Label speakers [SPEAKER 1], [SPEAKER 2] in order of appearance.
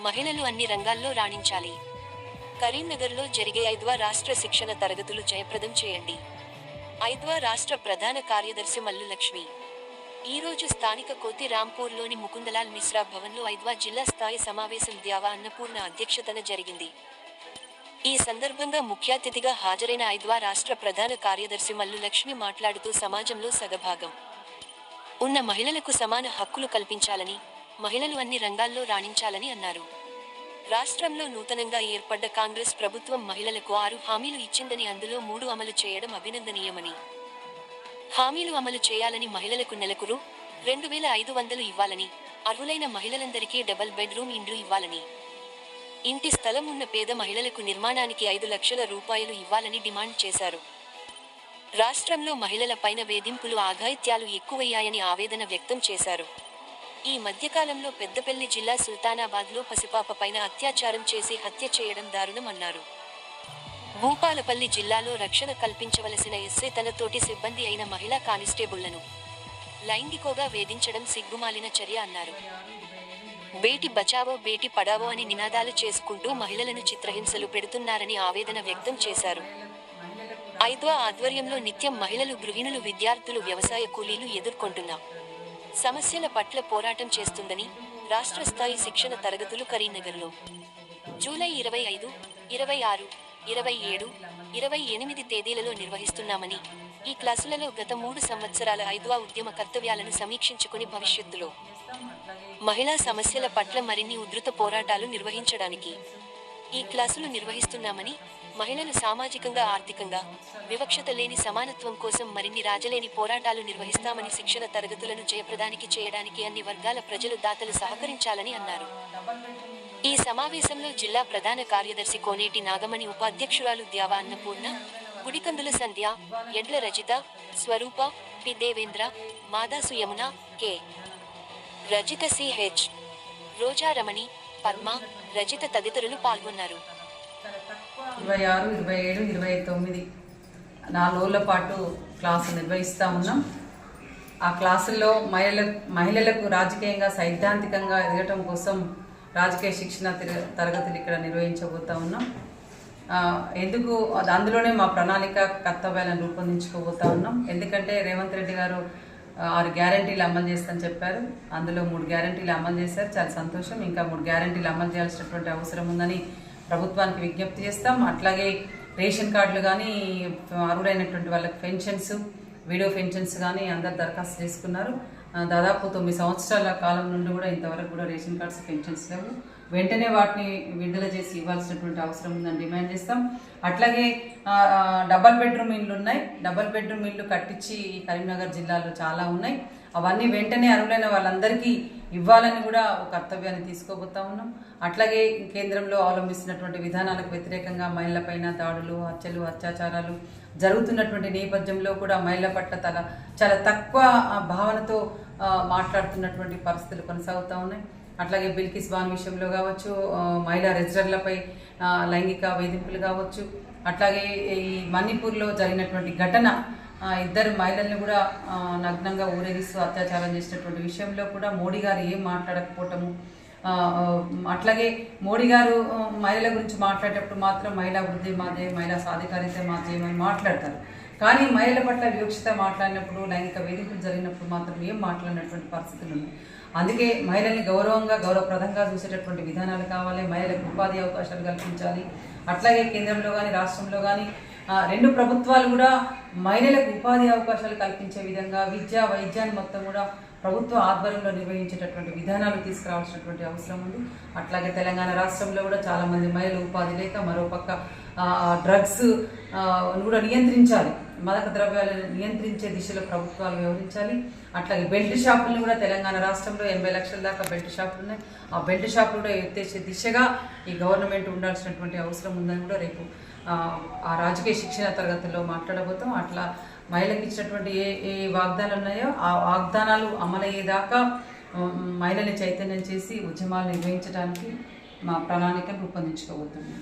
[SPEAKER 1] మహిళలు అన్ని రంగాల్లో రాణించాలి. కరీంనగర్లో జరిగే ఐద్వా రాష్ట్ర శిక్షణ తరగతులు జయప్రదం చేయండి. ఐద్వా రాష్ట్ర ప్రధాన కార్యదర్శి మల్లు లక్ష్మి ఈ రోజు స్థానిక కోతి రాంపూర్లోని ముకుందలాల్ మిశ్రా భవన్లో ఐద్వా జిల్లా స్థాయి సమావేశం ద్యావా అన్నపూర్ణ అధ్యక్షతన జరిగింది. ఈ సందర్భంగా ముఖ్య అతిథిగా హాజరైన ఐద్వా రాష్ట్ర ప్రధాన కార్యదర్శి మల్లు లక్ష్మి మాట్లాడుతూ సమాజంలో సగభాగం. ఉన్న మహిళలకు సమాన హక్కులు కల్పించాలని మహిళలు అన్ని రంగాల్లో రాణించాలని అన్నారు. రాష్ట్రంలో నూతనంగా ఏర్పడ్డ కాంగ్రెస్ ప్రభుత్వం మహిళలకు ఆరు హామీలు ఇచ్చిందని అందులో మూడు అమలు చేయడం అభినందనీయమని. హామీలు అమలు చేయాలని మహిళలకు నెలకు రూ రెండు వేల ఐదు వందలు ఇవ్వాలని అర్హులైన మహిళలందరికీ డబల్ బెడ్రూమ్ ఇండ్లు ఇవ్వాలని. ఇంటి స్థలం ఉన్న పేద మహిళలకు నిర్మాణానికి ఐదు లక్షల రూపాయలు ఇవ్వాలని డిమాండ్ చేశారు. రాష్ట్రంలో మహిళల పైన వేధింపులు ఆఘాయిత్యాలు ఎక్కువయ్యాయని ఆవేదన వ్యక్తం చేశారు. ఈ మధ్యకాలంలో పెద్దపల్లి జిల్లా సుల్తానాబాద్లో పసిపాప పైన అత్యాచారం చేసి హత్య చేయడం దారుణం అన్నారు భూపాలపల్లి జిల్లాలో రక్షణ కల్పించవలసిన ఎస్సే తన తోటి సిబ్బంది అయిన మహిళా కానిస్టేబుళ్ళను లైంగికోగా వేధించడం సిగ్గుమాలిన చర్య అన్నారు. బేటి బచావో బేటి పడావో అని నినాదాలు చేసుకుంటూ మహిళలను చిత్రహింసలు పెడుతున్నారని ఆవేదన వ్యక్తం చేశారు. ఐద్వా ఆధ్వర్యంలో నిత్యం మహిళలు గృహిణులు విద్యార్థులు వ్యవసాయ కూలీలు ఎదుర్కొంటున్న. సమస్యల పట్ల పోరాటం చేస్తుందని రాష్ట్ర స్థాయి శిక్షణ తరగతులు కరీంనగర్లో. జూలై ఇరవై ఐదు ఇరవై ఆరు ఇరవై ఏడు ఇరవై ఎనిమిది తేదీలలో నిర్వహిస్తున్నామని ఈ క్లాసులలో గత మూడు సంవత్సరాల ఐద్వా ఉద్యమ కర్తవ్యాలను సమీక్షించుకుని భవిష్యత్తులో. మహిళా సమస్యల పట్ల మరిన్ని ఉధృత పోరాటాలు నిర్వహించడానికి ఈ క్లాసులు నిర్వహిస్తున్నామని మహిళలు సామాజికంగా ఆర్థికంగా వివక్షత లేని సమానత్వం కోసం మరిన్ని రాజలేని పోరాటాలు నిర్వహిస్తామని శిక్షణ తరగతులను జయప్రదానికి చేయడానికి అన్ని వర్గాల ప్రజలు దాతలు సహకరించాలని అన్నారు. ఈ సమావేశంలో జిల్లా ప్రధాన కార్యదర్శి కోనేటి Nagamani ఉపాధ్యక్షురాలు ద్యావా Annapurna Gudikandula Sandhya Edla Rajitha Swarupa P Devendra Madasu Yamuna K. Rajitha CH Roja Ramani Padma Rajitha తదితరులు పాల్గొన్నారు.
[SPEAKER 2] ఇరవై ఆరు ఇరవై ఏడు ఇరవై తొమ్మిది. నాలుగు పాటు క్లాసు నిర్వహిస్తూ ఉన్నాం. ఆ క్లాసుల్లో మహిళ మహిళలకు రాజకీయంగా సైద్ధాంతికంగా ఎదగటం కోసం రాజకీయ శిక్షణ తరగతులు ఇక్కడ నిర్వహించబోతా ఉన్నాం. ఎందుకు అందులోనే మా ప్రణాళిక కర్తవ్యాలను రూపొందించుకోబోతా ఉన్నాం. ఎందుకంటే రేవంత్ రెడ్డి గారు ఆరు గ్యారంటీలు అమలు చేస్తామని చెప్పారు. అందులో మూడు గ్యారంటీలు అమలు చేశారు. చాలా సంతోషం. ఇంకా మూడు గ్యారంటీలు అమలు చేయాల్సినటువంటి అవసరం ఉందని ప్రభుత్వానికి విజ్ఞప్తి చేస్తాం. అట్లాగే రేషన్ కార్డులు కానీ అర్హులైనటువంటి వాళ్ళకి పెన్షన్స్ వీడియో పెన్షన్స్ కానీ అందరు దరఖాస్తు చేసుకున్నారు. దాదాపు తొమ్మిది సంవత్సరాల కాలం నుండి కూడా ఇంతవరకు కూడా రేషన్ కార్డ్స్ పెన్షన్స్ లేవు. వెంటనే వాటిని విడుదల చేసి ఇవ్వాల్సినటువంటి అవసరం ఉందని డిమాండ్ చేస్తాం. అట్లాగే డబల్ బెడ్రూమ్ ఇళ్ళు ఉన్నాయి డబల్ బెడ్రూమ్ ఇళ్ళు కట్టించి కరీంనగర్ జిల్లాలో చాలా ఉన్నాయి. అవన్నీ వెంటనే అర్హులైన వాళ్ళందరికీ ఇవ్వాలని కూడా ఒక కర్తవ్యాన్ని తీసుకోబోతా ఉన్నాం. అట్లాగే కేంద్రంలో అవలంబిస్తున్నటువంటి విధానాలకు వ్యతిరేకంగా మహిళలపైన దాడులు హత్యలు అత్యాచారాలు జరుగుతున్నటువంటి నేపథ్యంలో కూడా మహిళల పట్ల తల చాలా తక్కువ భావనతో మాట్లాడుతున్నటువంటి పరిస్థితులు కొనసాగుతూ ఉన్నాయి. అట్లాగే బిల్కిస్ బాన్ విషయంలో కావచ్చు మహిళా రెజిస్టర్లపై లైంగిక వేధింపులు కావచ్చు. అట్లాగే ఈ మణిపూర్లో జరిగినటువంటి ఘటన ఇద్దరు మహిళల్ని కూడా నగ్నంగా ఊరేగిస్తూ అత్యాచారం చేసినటువంటి విషయంలో కూడా మోడీ గారు ఏం మాట్లాడకపోవటము అట్లాగే మోడీ గారు మహిళల గురించి మాట్లాడేటప్పుడు మాత్రం మహిళా వృద్ధి మాదే మహిళా సాధికారిత మాదే అని మాట్లాడతారు. కానీ మహిళల పట్ల వివక్షత మాట్లాడినప్పుడు లైంగిక వేధింపులు జరిగినప్పుడు మాత్రం ఏం మాట్లాడినటువంటి పరిస్థితులు ఉన్నాయి? అందుకే మహిళల్ని గౌరవంగా గౌరవప్రదంగా చూసేటటువంటి విధానాలు కావాలి మహిళలకు ఉపాధి అవకాశాలు కల్పించాలి. అట్లాగే కేంద్రంలో కానీ రాష్ట్రంలో కానీ రెండు ప్రభుత్వాలు కూడా మహిళలకు ఉపాధి అవకాశాలు కల్పించే విధంగా విద్య వైద్యాన్ని మొత్తం కూడా ప్రభుత్వ ఆధ్వర్యంలో నిర్వహించేటటువంటి విధానాలు తీసుకురావాల్సినటువంటి అవసరం ఉంది. అట్లాగే తెలంగాణ రాష్ట్రంలో కూడా చాలామంది మహిళలు ఉపాధి లేక మరోపక్క పక్క డ్రగ్స్ కూడా నియంత్రించాలి. మదక ద్రవ్యాలను నియంత్రించే దిశలో ప్రభుత్వాలు వ్యవహరించాలి. అట్లాగే బెల్ట్ షాపులను కూడా తెలంగాణ రాష్ట్రంలో ఎనభై లక్షల దాకా బెల్ట్ షాపులు ఉన్నాయి ఆ బెల్ట్ షాపులు కూడా ఎత్తేసే దిశగా ఈ గవర్నమెంట్ ఉండాల్సినటువంటి అవసరం ఉందని కూడా రేపు ఆ, రాజకీయ శిక్షణ తరగతుల్లో మాట్లాడబోతాం. అట్లా మహిళలకు ఇచ్చినటువంటి ఏ ఏ వాగ్దానాలు ఉన్నాయో ఆ వాగ్దానాలు అమలయ్యేదాకా మహిళల్ని చైతన్యం చేసి ఉద్యమాలు నిర్వహించడానికి మా ప్రణాళికను రూపొందించుకోబోతున్నాం.